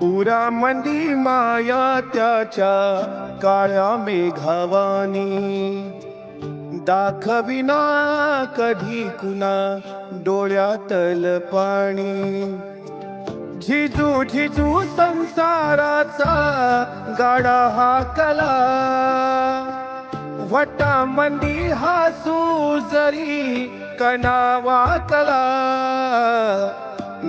पुरामंदी माया त्याच्या काळ्या मेघावानी. दाखविना कधी कुणा डोळ्यातल पाणी झिजू झिजू संसाराचा गाडा हा कला. वटा मंदी हासू जरी कणावातला